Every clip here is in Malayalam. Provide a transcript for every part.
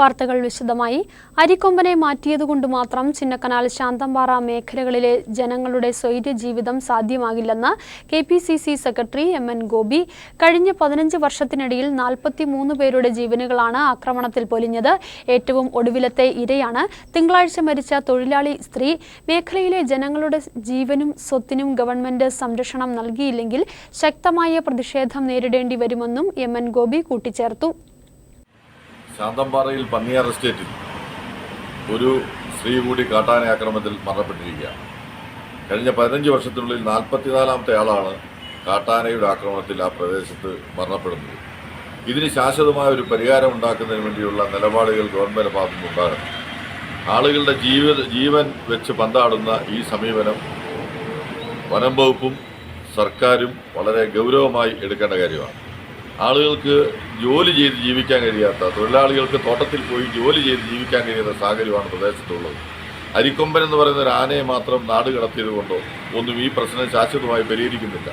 വാർത്തകൾ വിശദമായി. അരിക്കൊമ്പനെ മാറ്റിയതുകൊണ്ട് മാത്രം ചിന്നക്കനാൽ ശാന്തമ്പാറ മേഖലകളിലെ ജനങ്ങളുടെ സ്വൈര്യ ജീവിതം സാധ്യമാകില്ലെന്ന് K P C C secretary M N Gopi. കഴിഞ്ഞ പതിനഞ്ച് വർഷത്തിനിടയിൽ നാൽപ്പത്തിമൂന്ന് പേരുടെ ജീവനുകളാണ് ആക്രമണത്തിൽ പൊലിഞ്ഞത്. ഏറ്റവും ഒടുവിലത്തെ ഇരയാണ് തിങ്കളാഴ്ച മരിച്ച തൊഴിലാളി സ്ത്രീ. മേഖലയിലെ ജനങ്ങളുടെ ജീവനും സ്വത്തിനും ഗവൺമെന്റ് സംരക്ഷണം നൽകിയില്ലെങ്കിൽ ശക്തമായ പ്രതിഷേധം നേരിടേണ്ടി വരുമെന്നും എം എൻ ഗോപി കൂട്ടിച്ചേർത്തു. ശാന്തമ്പാറയിൽ പന്നിയാർ എസ്റ്റേറ്റിൽ ഒരു സ്ത്രീ കൂടി കാട്ടാന ആക്രമണത്തിൽ മരണപ്പെട്ടിരിക്കുകയാണ് കഴിഞ്ഞ പതിനഞ്ച് വർഷത്തിനുള്ളിൽ നാൽപ്പത്തിനാലാമത്തെ ആളാണ് കാട്ടാനയുടെ ആക്രമണത്തിൽ ആ പ്രദേശത്ത് മരണപ്പെടുന്നത്. ഇതിന് ശാശ്വതമായ ഒരു പരിഹാരം ഉണ്ടാക്കുന്നതിന് വേണ്ടിയുള്ള നിലപാടുകൾ ഗവൺമെന്റ് ഭാഗത്തു ഉണ്ടാകണം ആളുകളുടെ ജീവ ജീവൻ വെച്ച് പന്താടുന്ന ഈ സമീപനം വനം വകുപ്പും സർക്കാരും വളരെ ഗൗരവമായി എടുക്കേണ്ട കാര്യമാണ്. ആളുകൾക്ക് ജോലി ചെയ്ത് ജീവിക്കാൻ കഴിയാത്ത തൊഴിലാളികൾക്ക് തോട്ടത്തിൽ പോയി ജോലി ചെയ്ത് ജീവിക്കാൻ കഴിയുന്ന സാഹചര്യമാണ് പ്രദേശത്തുള്ളത്. അരിക്കൊമ്പൻ എന്ന് പറയുന്ന ഒരു ആനയെ മാത്രം നാട് കടത്തിയത് കൊണ്ടോ ഒന്നും ഈ പ്രശ്നം ശാശ്വതമായി പരിഹരിക്കുന്നില്ല.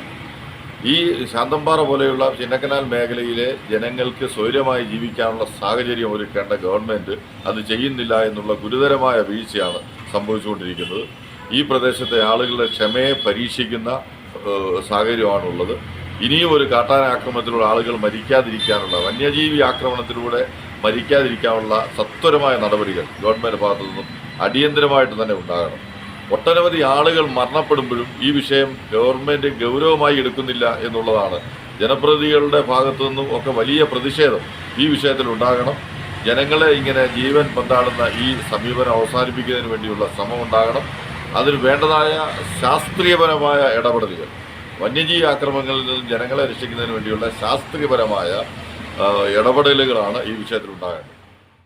ഈ ശാന്തമ്പാറ പോലെയുള്ള ചിന്നക്കനാൽ മേഖലയിലെ ജനങ്ങൾക്ക് സ്വൈര്യമായി ജീവിക്കാനുള്ള സാഹചര്യം ഒരുക്കേണ്ട ഗവൺമെന്റ് അത് ചെയ്യുന്നില്ല എന്നുള്ള ഗുരുതരമായ വീഴ്ചയാണ് സംഭവിച്ചുകൊണ്ടിരിക്കുന്നത്. ഈ പ്രദേശത്തെ ആളുകളുടെ ക്ഷമയെ പരീക്ഷിക്കുന്ന സാഹചര്യമാണുള്ളത്. ഇനിയും ഒരു കാട്ടാന ആക്രമണത്തിലൂടെ ആളുകൾ മരിക്കാതിരിക്കാനുള്ള വന്യജീവി ആക്രമണത്തിലൂടെ മരിക്കാതിരിക്കാനുള്ള സത്വരമായ നടപടികൾ ഗവൺമെന്റ് ഭാഗത്തു നിന്നും അടിയന്തരമായിട്ട് തന്നെ ഉണ്ടാകണം. ഒട്ടനവധി ആളുകൾ മരണപ്പെടുമ്പോഴും ഈ വിഷയം ഗവൺമെന്റ് ഗൗരവമായി എടുക്കുന്നില്ല എന്നുള്ളതാണ്. ജനപ്രതിനിധികളുടെ ഭാഗത്തു നിന്നും ഒക്കെ വലിയ പ്രതിഷേധം ഈ വിഷയത്തിൽ ഉണ്ടാകണം. ജനങ്ങളെ ഇങ്ങനെ ജീവൻ പന്താടുന്ന ഈ സമീപനം അവസാനിപ്പിക്കുന്നതിന് വേണ്ടിയുള്ള ശ്രമം ഉണ്ടാകണം. അതിന് വേണ്ടതായ ശാസ്ത്രീയപരമായ ഇടപെടലുകൾ. വന്യജീവി ആക്രമണങ്ങളിൽ നിന്നും ജനങ്ങളെ രക്ഷിക്കുന്നതിന് വേണ്ടിയുള്ള ശാസ്ത്രീയപരമായ ഇടപെടലുകളാണ് ഈ വിഷയത്തിൽ ഉണ്ടാകേണ്ടത്